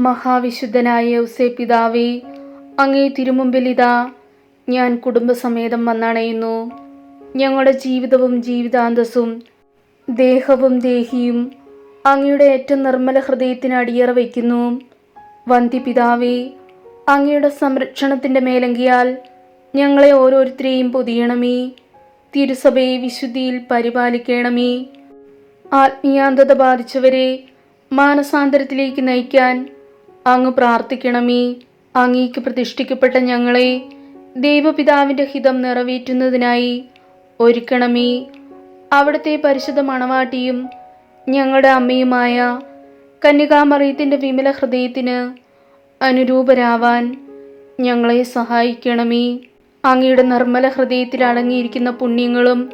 മഹാവിശുദ്ധനായ യൗസേ പിതാവേ അങ്ങേ തിരുമുമ്പിലിതാ ഞാൻ കുടുംബസമേതം വന്നണയുന്നു. ഞങ്ങളുടെ ജീവിതവും ജീവിതാന്തസ്സും ദേഹവും ദേഹിയും അങ്ങയുടെ ഏറ്റവും നിർമ്മല ഹൃദയത്തിന് അടിയറ വയ്ക്കുന്നു. വന്തി പിതാവേ അങ്ങയുടെ സംരക്ഷണത്തിന്റെ മേലങ്കിയാൽ ഞങ്ങളെ ഓരോരുത്തരെയും പൊതിയണമേ. തിരുസഭയെ വിശുദ്ധിയിൽ പരിപാലിക്കണമേ. ആത്മീയാന്തത ബാധിച്ചവരെ മാനസാന്തരത്തിലേക്ക് നയിക്കാൻ അങ്ങ് പ്രാർത്ഥിക്കണമേ. അങ്ങേക്ക് പ്രതിഷ്ഠിക്കപ്പെട്ട ഞങ്ങളെ ദൈവപിതാവിന്റെ ഹിതം നിറവേറ്റുന്നതിനായി ഒരുക്കണമേ. അവിടുത്തെ പരിശുദ്ധ മണവാട്ടിയും ഞങ്ങളുടെ അമ്മയുമായ കന്യകാമറിയത്തിന്റെ വിമല ഹൃദയത്തിന് അനുരൂപരാവാൻ ഞങ്ങളെ സഹായിക്കണമേ. അങ്ങയുടെ നിർമ്മല ഹൃദയത്തിൽ അടങ്ങിയിരിക്കുന്ന പുണ്യങ്ങളും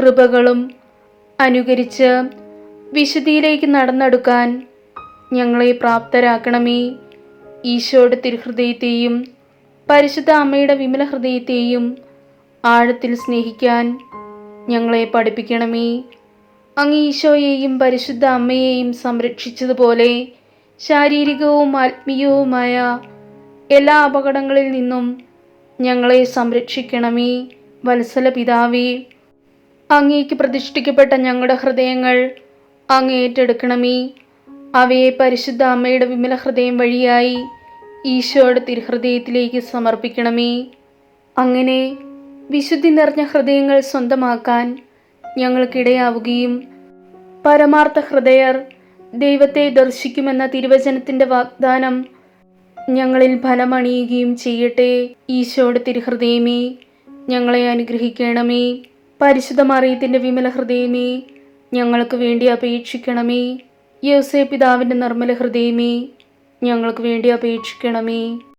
കൃപകളും അനുകരിച്ച് വിശുദ്ധിയിലേക്ക് നടന്നെടുക്കാൻ ഞങ്ങളെ പ്രാപ്തരാക്കണമേ. ഈശോയുടെ തിരുഹൃദയത്തെയും പരിശുദ്ധ അമ്മയുടെ വിമല ഹൃദയത്തെയും ആഴത്തിൽ സ്നേഹിക്കാൻ ഞങ്ങളെ പഠിപ്പിക്കണമേ. അങ്ങ് ഈശോയെയും പരിശുദ്ധ അമ്മയെയും സംരക്ഷിച്ചതുപോലെ ശാരീരികവും ആത്മീയവുമായ എല്ലാ അപകടങ്ങളിൽ നിന്നും ഞങ്ങളെ സംരക്ഷിക്കണമേ. വത്സല പിതാവേ അങ്ങേക്ക് പ്രതിഷ്ഠിക്കപ്പെട്ട ഞങ്ങളുടെ ഹൃദയങ്ങൾ അങ്ങ് ഏറ്റെടുക്കണമേ. അവയെ പരിശുദ്ധ അമ്മയുടെ വിമല ഹൃദയം വഴിയായി ഈശോയുടെ തിരുഹൃദയത്തിലേക്ക് സമർപ്പിക്കണമേ. അങ്ങനെ വിശുദ്ധി നിറഞ്ഞ ഹൃദയങ്ങൾ സ്വന്തമാക്കാൻ ഞങ്ങൾക്കിടയാവുകയും പരമാർത്ഥ ഹൃദയർ ദൈവത്തെ ദർശിക്കുമെന്ന തിരുവചനത്തിന്റെ വാഗ്ദാനം ഞങ്ങളിൽ ഫലമണിയുകയും ചെയ്യട്ടെ. ഈശോയുടെ തിരുഹൃദയമേ ഞങ്ങളെ അനുഗ്രഹിക്കണമേ. പരിശുദ്ധ മറിയത്തിന്റെ വിമല ഹൃദയമേ ഞങ്ങൾക്ക് വേണ്ടി അപേക്ഷിക്കണമേ. യോസേ പിതാവിന്റെ നിർമ്മല ഹൃദയമേ ഞങ്ങൾക്ക് വേണ്ടി അപേക്ഷിക്കണമേ.